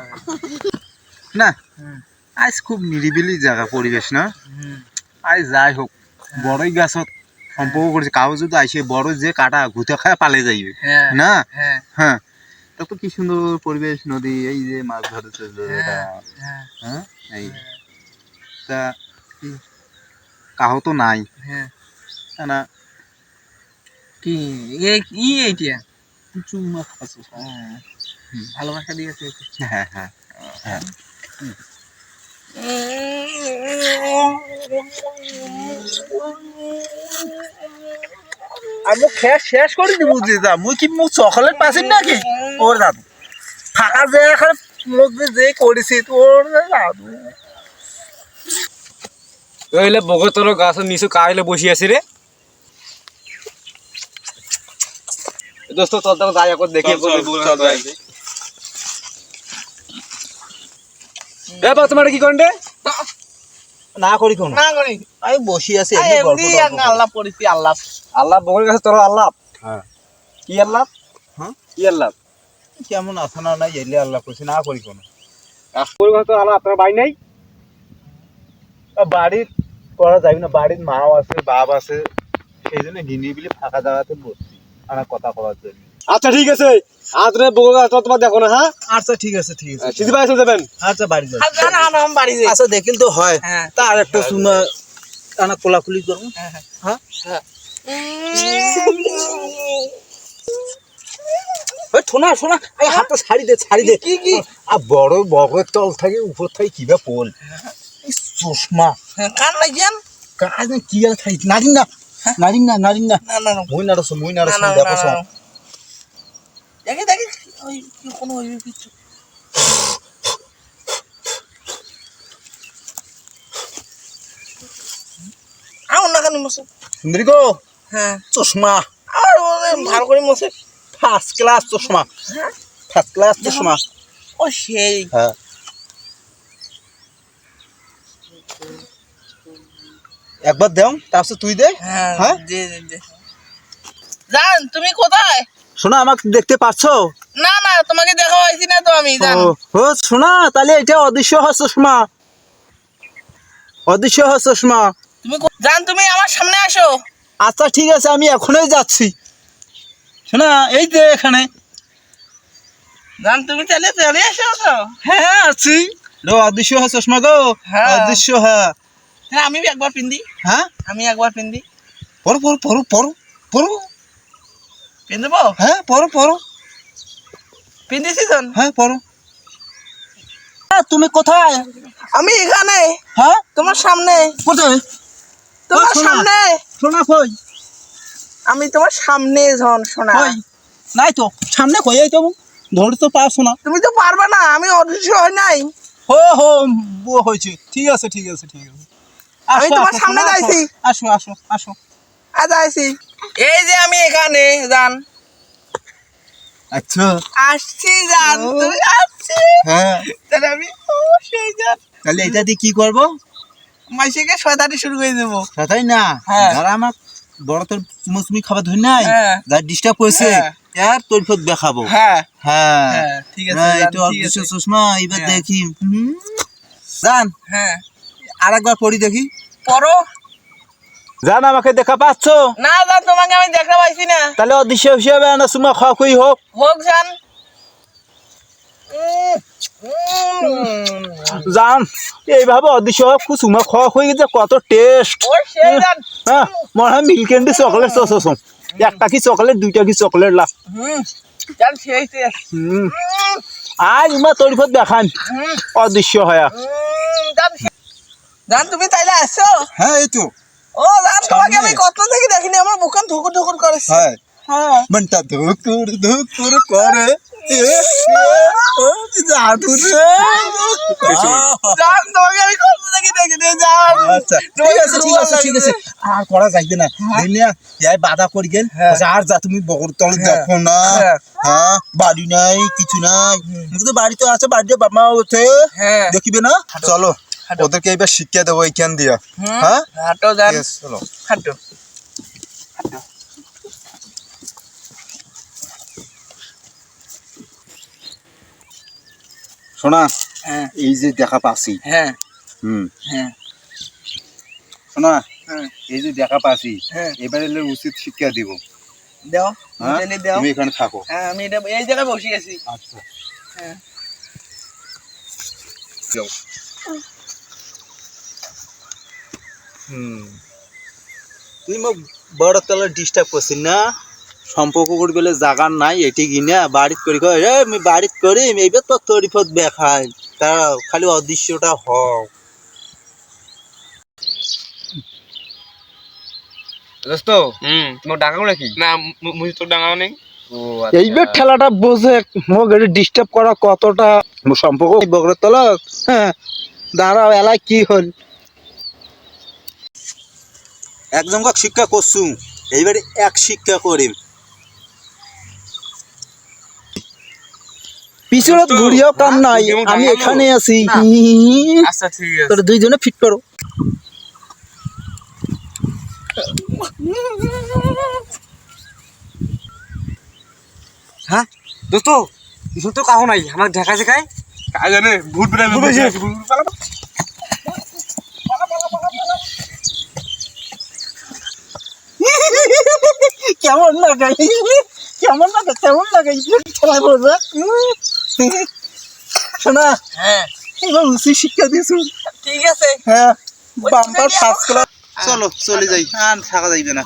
না আজ খুব নিরিবিলি জায়গা পরিবেশ না। আজ যাই হোক বড়ই গাছত সম্পর্ক করেছে কাউ যদি আসে বড় যে কাটা ঘুতে খায় পালে যাইবে। হ্যাঁ না? হ্যাঁ। হ্যাঁ। তা তো কি সুন্দর পরিবেশ নদী এই যে মাছ ধরেছে হ্যাঁ এই। তা কাহো তো নাই। না কি? এ কি এইটা চুম্মা খাচ্ছিস হ্যাঁ। ভালোবাসা দিয়েছে হ্যাঁ হ্যাঁ হ্যাঁ আমি খেয়ে শেষ করে দিব যে যা মুই কি মুখ চকলেট পাচ্ছি নাকি? ওর দাদু। ফাঁকা যে এখন মুখ যে যে করেছি তোর দাদু। ওইলে বগতর গাছের নিচে কাইলে বসি আছি রে। দোস্ত যাই এখন দেখি এ বা তোমার কি করেন রে? না করি কোন। না করি। আমি বসি আছি এমনি আল্লাহ পড়েছি আল্লাহ। আল্লাহ বগের কাছে তোর আল্লাহ? হ্যাঁ। কি আল্লাহ? হ্যাঁ? কি আল্লাহ? কেমন আছে না নাই এলে আল্লাহ করছি না করি কোন। বগের কাছে আল্লাহ আপনার বাই নাই? বাড়ির করা যাবে না বাড়ির মাও আছে বাপ আছে সেই জন্য নিরিবিলি ফাঁকা জায়গাতে বসছি আমার কথা করার জন্য। আচ্ছা ঠিক আছে। আজ রে বগের কাছে তোমার দেখো না হ্যাঁ? আচ্ছা ঠিক আছে ঠিক আছে। সিধি ভাই চলে যাবেন? আচ্ছা বাড়ি যাই আর জানা না আমি বাড়ি যাই। আচ্ছা দেখিল তো হয়। হ্যাঁ। তার একটা শুনে আনা কোলাকুলি করব। হ্যাঁ হ্যাঁ। হ্যাঁ? ওই শোনা শোনা এই হাতটা ছাড়ি দে ছাড়ি দে। কি কি? আর বড় বগের তল থাকে উপর থাকে কিবা পোল এই চশমা। হ্যাঁ কান লাগিয়ান? কাজ না কি আর খাই নারিন না। নারিন না নারিন না। না না না। মই নাড়াছো মই না নাড়াছো না দেখো সব। দেখি দেখি। ওই কোনো ওই কিছু। আও না কেন মশে সুন্দরী গো হ্যাঁ। চশমা। আর ভালো করে মশে ফার্স্ট ক্লাস চশমা। হ্যাঁ? ফার্স্ট ক্লাস চশমা। ও সেই। হ্যাঁ। একবার দেও তারপর তুই দে। হ্যাঁ? দে দে দে। জান তুমি কোথায়? শোনা আমাকে দেখতে পাচ্ছো না না তোমাকে দেখা হয়েছি না তো আমি ও শোনা তাহলে এটা অদৃশ্য হয় চশমা অদৃশ্য হয় চশমা তুমি জান তুমি আমার সামনে আসো। আচ্ছা ঠিক আছে আমি এখনই যাচ্ছি। শোনা এই যে এখানে। জান তুমি তাহলে চলে এসো তো হ্যাঁ আছি। লো অদৃশ্য হয় চশমা গো। হ্যাঁ। অদৃশ্য হ্যাঁ। হ্যাঁ আমি একবার পিন্দি। হ্যাঁ? আমি একবার পিন্দি। পড়ো পড়ো পড়ো পড়ো পড়ো হ্যাঁ পিন্দিছি জান হ্যাঁ হ্যাঁ, তুমি কোথায়? আমি এখানে। হ্যাঁ? তোমার সামনে। কোথায়? তোমার শোনা। সামনে। শোনা কই? আমি তোমার সামনে কই? নাই তো। সামনে কই এই তো ধরে তো পারছ না তুমি তো পারবে না আমি অদৃশ্য হয় নাই। হো হো হয়েছে ঠিক আছে ঠিক আছে ঠিক আছে। আমি তোমার সামনে যাইছি। আসো আসো আসো। আজ আইছি এই যে আমি এখানে জান। আচ্ছা। আসছি ও। তুমি আসছি। হ্যাঁ। তাহলে আমি ও সেই জান তাহলে এটা দিয়ে কি করব? শয়তানি শুরু করে দেবো। তাই না? হ্যাঁ। যারা আমার বড় তোর চুমুচুমি খাবার ধরি নাই হ্যাঁ। যার ডিস্টার্ব হ্যাঁ। আর তোর ফের দেখাবো। হ্যাঁ। হ্যাঁ। হ্যাঁ ঠিক আছে অদৃশ্য চশমা এবার। দেখি। জান হ্যাঁ। আর একবার পড়ি দেখি। পড়ো। জান আমাকে দেখা পাচ্ছ? না জান তোমাকে আমি দেখা পাইছি না। তাহলে অদৃশ্য হিসেবে না সুমা খাওয়া খুই হোক। হোক জান। জান এইভাবে অদৃশ্য হোক সুমা খাওয়া খুই গেছে কত টেস্ট হ্যাঁ মনে হয় মিল্ক ক্যান্ডি চকলেট চস একটা কি চকলেট দুইটা কি চকলেট উম, আজ ইমা তোর ফের দেখান। হুম, অদৃশ্য হয়া। জান তুমি তাইলে আসছো হ্যাঁ এই তো। ও জান তোমাকে আমি। কত থেকে দেখিনি আমার বুকান ঠুকুর ঠুকুর করেছে হ্যাঁ। হ্যাঁ। মনটা ধুকুর ধুকুর করে আচ্ছা আর করা যাইবে না। যাই বাধা করি গেল। আর যা তুমি বগর তলে হ্যাঁ। দেখো না। হ্যাঁ। হ্যাঁ বাড়ি নাই কিছু নাই। তো আছে বাড়িতে বাবা ওঠে হ্যাঁ। দেখিবে না? চলো। হাঁটো। ওদেরকে এবার শিক্ষা দেবো এইখান দিয়া। হ্যাঁ? হাঁটো জান চলো হাঁটো শোনা হ্যাঁ। এই যে দেখা পাচ্ছি। হ্যাঁ। হুম। হ্যাঁ। শোনা হ্যাঁ। এই যে দেখা পাচ্ছি হ্যাঁ। এবারে উচিত শিক্ষা দিব। দাও দাও। তুমি এখানে থাকো। হ্যাঁ আমি এটা এই জায়গায় বসে আছি। আচ্ছা। হ্যাঁ। তুই মোক বড় তলে ডিস্টার্ব করছিস না? সম্পর্ক করি বলে জাগার নাই এটি কিনা বাড়িত করি কয় এ আমি বাড়িত করি এইবার তো তরিফত দেখাই। তারা খালি অদৃশ্যটা হও। দোস্ত হুম। তোমার ডাকাও নাকি? না মুই তো ডাঙাও নেই। এইবার ঠেলাটা বোঝে মোক এটা ডিস্টার্ব করা কতটা সম্পর্ক? বগরের তলা হ্যাঁ দাঁড়াও এলাই কি হল? একজন কক শিক্ষা করছু এইবারে এক শিক্ষা করিম। পিছনে দোস্ত, ঘুরিয়াও কাম হ্যাঁ, নাই আমি এখানে আছি। আচ্ছা ঠিক আছে। তোর দুইজনে ফিট করো। হ্যাঁ দোস্ত কিছু তো কাহো নাই আমার দেখা শেখায় কাজ জানে ভূত বেড়ে ভূত বেরিয়ে আছে। কেমন লাগাই? কেমন লাগে? কেমন লাগাই খেলা বোঝা? শোনা হ্যাঁ। এবার উচিত শিক্ষা দিয়েছ। ঠিক আছে। হ্যাঁ বাম্পার ফার্স্ট ক্লাস চলো চলে যাই। আর থাকা যাইবে না।